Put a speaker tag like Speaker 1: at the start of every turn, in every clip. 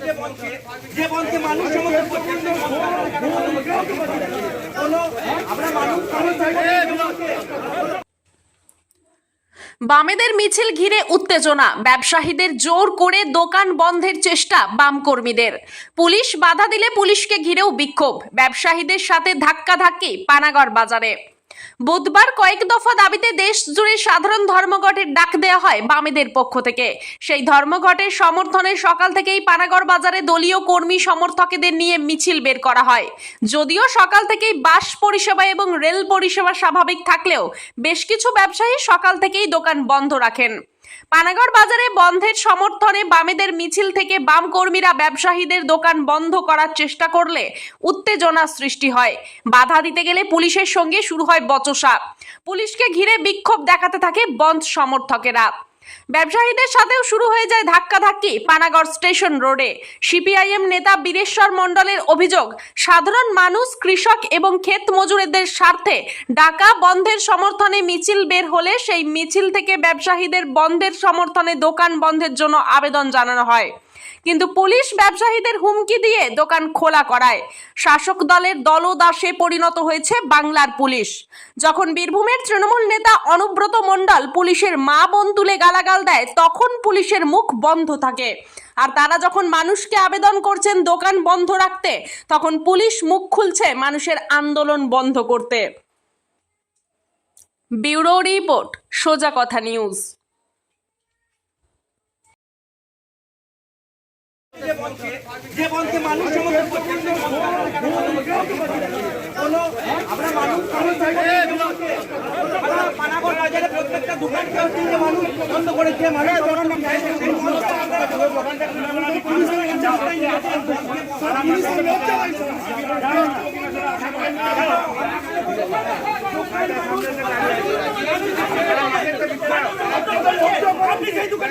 Speaker 1: যে মানুষ
Speaker 2: বামেদের মিছিল ঘিরে উত্তেজনা। ব্যবসায়ীদের জোর করে দোকান বন্ধের চেষ্টা বাম কর্মীদের পুলিশ বাধা দিলে পুলিশকে ঘিরেও বিক্ষোভ। ব্যবসায়ীদের সাথে ধাক্কাধাক্কি পানাগড় বাজারে। বুধবার কয়েক দফা দাবিতে দেশ জুড়ে সাধারণ ধর্মঘটের ডাক দেওয়া হয় বামেদের পক্ষ থেকে। সেই ধর্মঘটের সমর্থনে সকাল থেকেই পানাগড় বাজারে দলীয় কর্মী সমর্থকদের নিয়ে মিছিল বের করা হয়। যদিও সকাল থেকেই বাস পরিষেবা এবং রেল পরিষেবা স্বাভাবিক থাকলেও বেশ কিছু ব্যবসায়ী সকাল থেকেই দোকান বন্ধ রাখেন। পানাগড় বাজারে বন্ধের সমর্থনে বামেদের মিছিল থেকে বাম কর্মীরা ব্যবসায়ীদের দোকান বন্ধ করার চেষ্টা করলে উত্তেজনা সৃষ্টি হয়। বাধা দিতে গেলে পুলিশের সঙ্গে শুরু হয় বচসা। পুলিশকে ঘিরে বিক্ষোভ দেখাতে থাকে বন্ধ সমর্থকেরা। ব্যবসায়ীদের সাথেও শুরু হয়ে যায় ধাক্কাধাক্কি পানাগড় স্টেশন রোডে। সিপিআইএম নেতা বীরেশ্বর মণ্ডলের অভিযোগ, সাধারণ মানুষ, কৃষক এবং ক্ষেত মজুরেদের স্বার্থে ডাকা বন্ধের সমর্থনে মিছিল বের হলে সেই মিছিল থেকে ব্যবসায়ীদের বন্ধের সমর্থনে দোকান বন্ধের জন্য আবেদন জানানো হয়। কিন্তু পুলিশ ব্যবসায়ীদের হুমকি দিয়ে দোকান খোলা করায়। শাসক দলের দলদাসে পরিণত হয়েছে বাংলার পুলিশ। যখন বীরভূমের তৃণমূল নেতা অনুব্রত মণ্ডল পুলিশের মা বোন তুলে গালাগাল দেয়, তখন পুলিশের মুখ বন্ধ থাকে। আর তারা যখন মানুষকে আবেদন করছেন দোকান বন্ধ রাখতে, তখন পুলিশ মুখ খুলছে মানুষের আন্দোলন বন্ধ করতে। ব্যুরো রিপোর্ট, সোজা কথা নিউজ।
Speaker 1: যে বনকে যে বনকে মানুষ আমরা মানুষ মানুষ বাজারে প্রত্যেকটা দোকান কেউ তিনটে মানুষ বন্ধ করেছে মানুষ আপনি সেই দোকান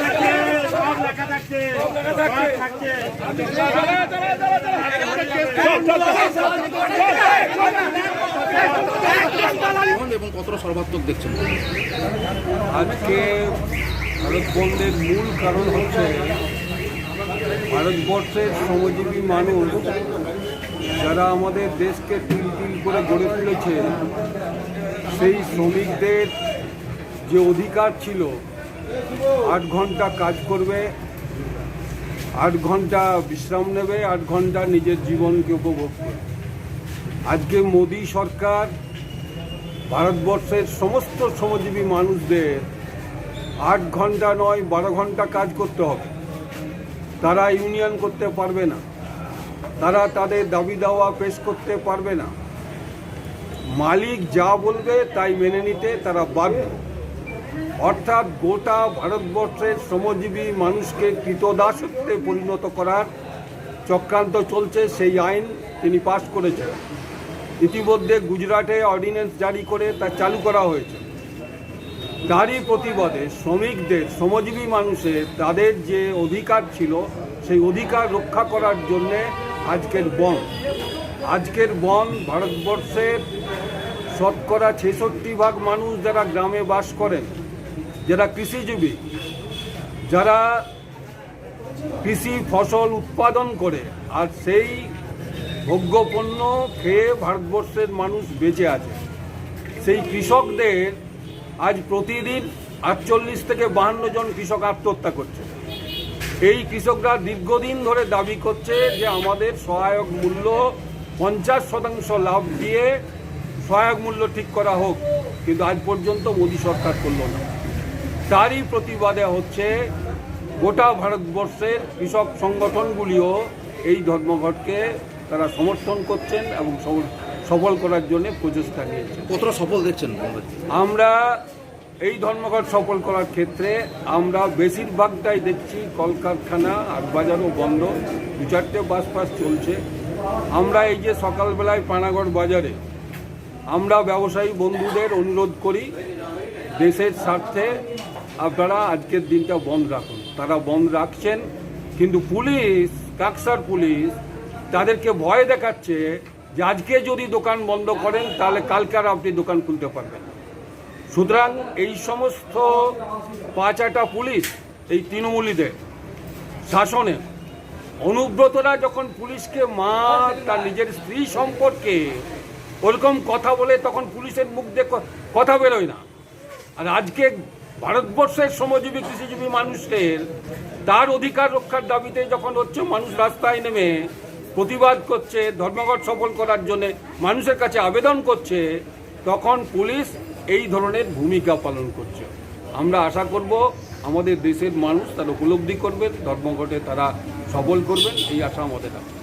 Speaker 3: এবং কতটা সর্বাত্মক দেখছেন?
Speaker 4: আজকে ভারত বন্ধের মূল কারণ হচ্ছে ভারতবর্ষের শ্রমজীবী মানুষ যারা আমাদের দেশকে তিল তিল করে গড়ে তুলেছে সেই শ্রমিকদের যে অধিকার ছিল আট ঘণ্টা কাজ করবে আট ঘণ্টা বিশ্রাম নেবে, আট ঘণ্টা নিজের জীবনকে উপভোগ করবে। আজকে মোদী সরকার ভারতবর্ষের সমস্ত শ্রমজীবী মানুষদের আট ঘণ্টা নয়, বারো ঘণ্টা কাজ করতে হবে। তারা ইউনিয়ন করতে পারবে না। তারা তাদের দাবি দাওয়া পেশ করতে পারবে না। মালিক যা বলবে তাই মেনে নিতে তারা বাধ্য। অর্থাৎ গোটা ভারতবর্ষের শ্রমজীবী মানুষকে কৃতদাসত্বে পরিণত করার চক্রান্ত চলছে, সেই আইন তিনি পাশ করেছেন। ইতিমধ্যে গুজরাটে অর্ডিন্যান্স জারি করে তা চালু করা হয়েছে। তারই প্রতিবাদে শ্রমিকদের, শ্রমজীবী মানুষের তাদের যে অধিকার ছিল, সেই অধিকার রক্ষা করার জন্যে আজকের বন। আজকের বন ভারতবর্ষের শতকরা ছেষট্টি ভাগ মানুষ যারা গ্রামে বাস করেন যারা কৃষিজীবী, যারা কৃষি ফসল উৎপাদন করে, আর সেই ভোগ্যপণ্য খেয়ে ভারতবর্ষের মানুষ বেঁচে আছে। সেই কৃষকদের আজ প্রতিদিন আটচল্লিশ থেকে বাহান্ন জন কৃষক আত্মহত্যা করছে। এই কৃষকরা দীর্ঘদিন ধরে দাবি করছে যে আমাদের সহায়ক মূল্য পঞ্চাশ শতাংশ লাভ দিয়ে সহায়ক মূল্য ঠিক করা হোক, কিন্তু আজ পর্যন্ত মোদী সরকার করল না। তারই প্রতিবাদে হচ্ছে গোটা ভারতবর্ষের কৃষক সংগঠনগুলিও এই ধর্মঘটকে তারা সমর্থন করছেন এবং সফল- করার জন্য প্রচেষ্টা নিয়েছেন।
Speaker 3: কতটা সফল দেখছেন
Speaker 4: আমরা এই ধর্মঘট সফল করার ক্ষেত্রে আমরা বেশিরভাগটাই দেখছি কলকারখানা আর বাজারও বন্ধ দু চারটে বাস ফাস চলছে। আমরা এই যে সকালবেলায় পানাগড় বাজারে আমরা ব্যবসায়ী বন্ধুদের অনুরোধ করি দেশের স্বার্থে আপনারা আজকের দিনটা বন্ধ রাখুন। তারা বন্ধ রাখছেন, কিন্তু পুলিশ, কাকসার পুলিশ তাদেরকে ভয় দেখাচ্ছে যে আজকে যদি দোকান বন্ধ করেন, তাহলে কালকে আর আপনি দোকান খুলতে পারবেন সুতরাং এই সমস্ত পাঁচ আটা পুলিশ, এই তৃণমূলীদের শাসনে অনুব্রতরা যখন পুলিশকে মা তার নিজের স্ত্রী সম্পর্কে ওরকম কথা বলে তখন পুলিশের মুখ দিয়ে কথা বেরোয় না। আর আজকে ভারতবর্ষের শ্রমজীবী, কৃষিজীবী মানুষের তার অধিকার রক্ষার দাবিতে যখন হচ্ছে মানুষ রাস্তায় নেমে প্রতিবাদ করছে, ধর্মঘট সফল করার জন্য মানুষের কাছে আবেদন করছে, তখন পুলিশ এই ধরনের ভূমিকা পালন করছে। আমরা আশা করব আমাদের দেশের মানুষ তারা উপলব্ধি করবেন ধর্মঘটে তারা সফল করবেন এই আশা আমাদের আছে।